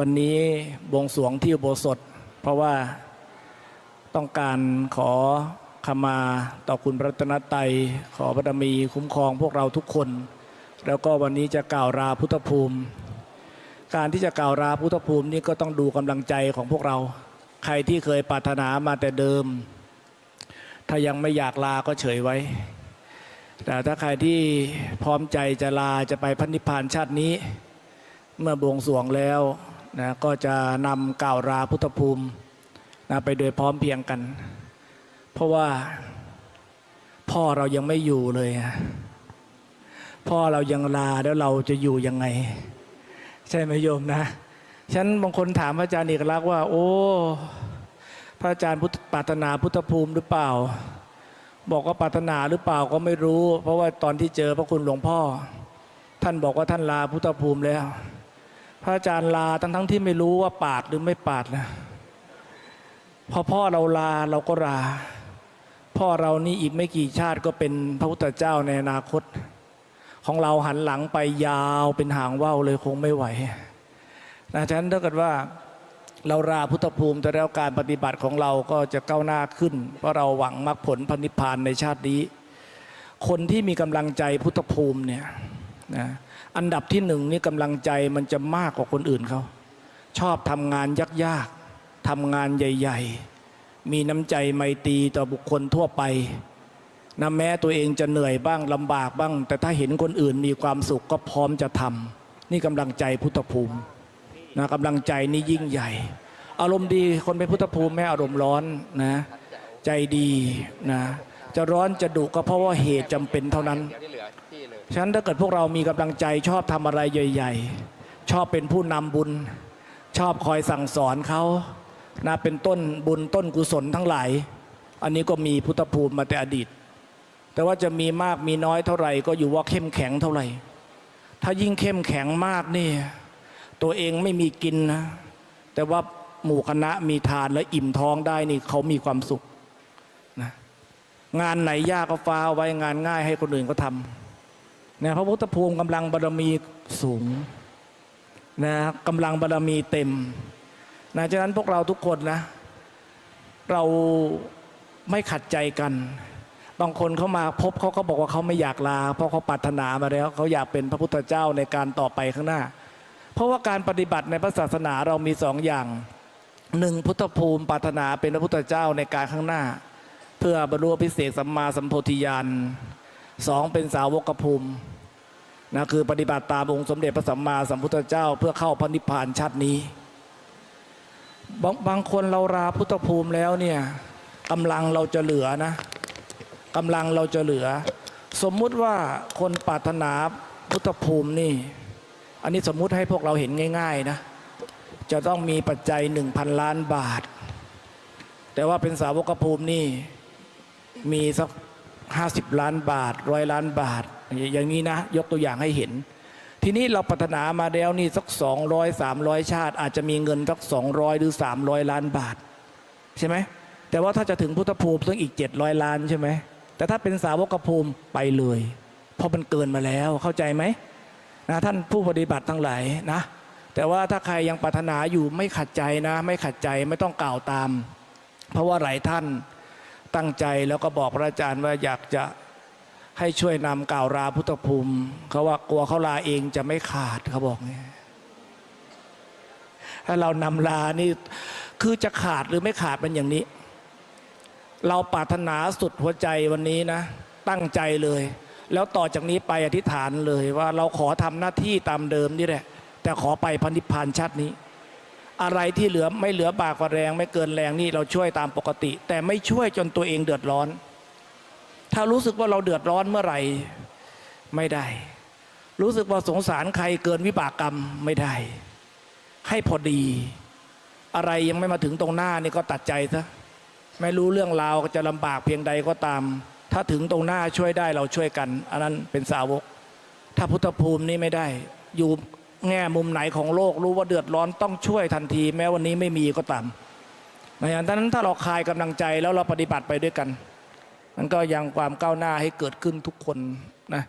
วันนี้บวงสรวงที่อุโบสถ เพราะว่าต้องการขอขมาต่อคุณพระตนตรัยขอบารมีคุ้มครองพวกเราทุกคน แล้วก็วันนี้จะกล่าวราพุทธภูมิ การที่จะกล่าวราพุทธภูมินี่ก็ต้องดูกำลังใจของพวกเรา ใครที่เคยปรารถนามาแต่เดิม ถ้ายังไม่อยากลาก็เฉยไว้ แต่ถ้าใครที่พร้อมใจจะลาจะไปพันนิพพานชาตินี้ เมื่อบวงสรวงแล้ว นะก็จะนำกล่าวราพุทธภูมินะไปโดยพร้อมเพียงกัน เพราะว่าพ่อเรายังไม่อยู่เลย พ่อเรายังลาแล้วเราจะอยู่ยังไง ใช่ไหมโยมนะฉันบางคนถามพระอาจารย์เอกลักษณ์ว่า โอ้พระอาจารย์พุทธปรารถนาพุทธภูมิหรือเปล่า บอกว่าปรารถนาหรือเปล่าก็ไม่รู้ เพราะว่าตอนที่เจอพระคุณหลวงพ่อ ท่านบอกว่าท่านลาพุทธภูมิแล้ว พระอาจารย์ลาทั้งทั้งที่ไม่รู้ว่าปาดหรือไม่ปาดนะพอพ่อเราลาเราก็ลา พ่อเรานี่อีกไม่กี่ชาติก็เป็นพระพุทธเจ้าในอนาคต ของเราหันหลังไปยาวเป็นหางว่าวเลยคงไม่ไหวนะฉะนั้นถ้าเกิดว่าเราลาพุทธภูมิแต่แล้วการปฏิบัติของเราก็จะก้าวหน้าขึ้น เพราะเราหวังมรรคผลพระนิพพานในชาตินี้ คนที่มีกำลังใจพุทธภูมิเนี่ย นะอันดับที่หนึ่งนี่กำลังใจมันจะมากกว่าคนอื่นเขา ชอบทำงานยากๆทำงานใหญ่ ๆ มีน้ำใจไมตรีต่อบุคคลทั่วไปนะแม้ตัวเองจะเหนื่อยบ้างลำบากบ้าง แต่ถ้าเห็นคนอื่นมีความสุขก็พร้อมจะทำนี่กำลังใจพุทธภูมินะกำลังใจนี่ยิ่งใหญ่ อารมณ์ดีคนเป็นพุทธภูมิไม่อารมณ์ร้อนนะ ใจดีนะ จะร้อนจะดุก็เพราะว่าเหตุจำเป็นเท่านั้น ฉะนั้นถ้าเกิดพวกเรามีกำลังใจชอบทำอะไรใหญ่ ๆ ชอบเป็นผู้นำบุญ ชอบคอยสั่งสอนเขานะเป็นต้นบุญต้นกุศลทั้งหลาย อันนี้ก็มีพุทธภูมิมาแต่อดีต แต่ว่าจะมีมากมีน้อยเท่าไหร่ ก็อยู่ว่าเข้มแข็งเท่าไหร่ ถ้ายิ่งเข้มแข็งมากนี่ ตัวเองไม่มีกินนะ แต่ว่าหมู่คณะมีทานและอิ่มท้องได้นี่เขามีความสุข งานไหนยากก็ฟ้าไว้งานง่ายให้คนอื่นก็ทำนะพระพุทธภูมิกำลังบารมีสูงนะกำลังบารมีเต็มนะฉะนั้นพวกเราทุกคนนะ เราไม่ขัดใจกัน บางคนเขามาพบเขาก็บอกว่าเขาไม่อยากลา เพราะเขาปรารถนามาแล้วเขาอยากเป็นพระพุทธเจ้าในการต่อไปข้างหน้า เพราะว่าการปฏิบัติในพระศาสนาเรามีสองอย่างหนึ่งพุทธภูมิปรารถนาเป็นพระพุทธเจ้าในการข้างหน้า พื่อบรรลุพิเศษสัมมาสัมโพธิญาณสองเป็นสาวกภูมินะคือปฏิบัติตามองค์สมเด็จพระสัมมาสัมพุทธเจ้า เพื่อเข้าพระนิพพานชาตินี้บางบางคนเราราพุทธภูมิแล้วเนี่ยกำลังเราจะเหลือนะกำลังเราจะเหลือ สมมุติว่าคนปรารถนาพุทธภูมินี่ อันนี้สมมุติให้พวกเราเห็นง่าย ๆนะ จะต้องมีปัจจัยหนึ่งพันล้านบาท แต่ว่าเป็นสาวกภูมินี่ มีสัก50ล้านบาทร้อยล้านบาท อย่างนี้นะ ยกตัวอย่างให้เห็น ทีนี้เราปรารถนามาแล้วนี่สัก200 300ชาติ อาจจะมีเงินสัก200หรือ300ล้านบาท ใช่ไหมแต่ว่าถ้าจะถึงพุทธภูมิต้องอีก700ล้านใช่ไหมแต่ถ้าเป็นสาวกภูมิไปเลย เพราะมันเกินมาแล้วเข้าใจไหมนะท่านผู้ปฏิบัติทั้งหลายนะ แต่ว่าถ้าใครยังปรารถนาอยู่ไม่ขัดใจนะ ไม่ขัดใจไม่ต้องกล่าวตาม เพราะว่าหลายท่าน ตั้งใจแล้วก็บอกพระอาจารย์ว่าอยากจะให้ช่วยนำกล่าวราพุทธภูมิเขาว่ากลัวเขาลาเองจะไม่ขาดเขาบอกเนี่ยถ้าเรานำลานี่คือจะขาดหรือไม่ขาดมันอย่างนี้ เราปรารถนาสุดหัวใจวันนี้นะ ตั้งใจเลย แล้วต่อจากนี้ไปอธิษฐานเลยว่าเราขอทำหน้าที่ตามเดิมนี่แหละ แต่ขอไปพันธิพานชาตินี้ อะไรที่เหลือไม่เหลือบากกว่าแรง ไม่เกินแรงนี่เราช่วยตามปกติ แต่ไม่ช่วยจนตัวเองเดือดร้อน ถ้ารู้สึกว่าเราเดือดร้อนเมื่อไหร่ไม่ได้ รู้สึกว่าสงสารใครเกินวิบากกรรมไม่ได้ ให้พอดี อะไรยังไม่มาถึงตรงหน้านี่ก็ตัดใจซะไม่รู้เรื่องราวจะลำบากเพียงใดก็ตาม ถ้าถึงตรงหน้าช่วยได้เราช่วยกัน อันนั้นเป็นสาวก ถ้าพุทธภูมินี่ไม่ได้อยู่ แง่มุมไหนของโลกรู้ว่าเดือดร้อนต้องช่วยทันที แม้วันนี้ไม่มีก็ตามดังนั้นถ้าเราคลายกำลังใจแล้วเราปฏิบัติไปด้วยกัน มันก็ยังความก้าวหน้าให้เกิดขึ้นทุกคนนะ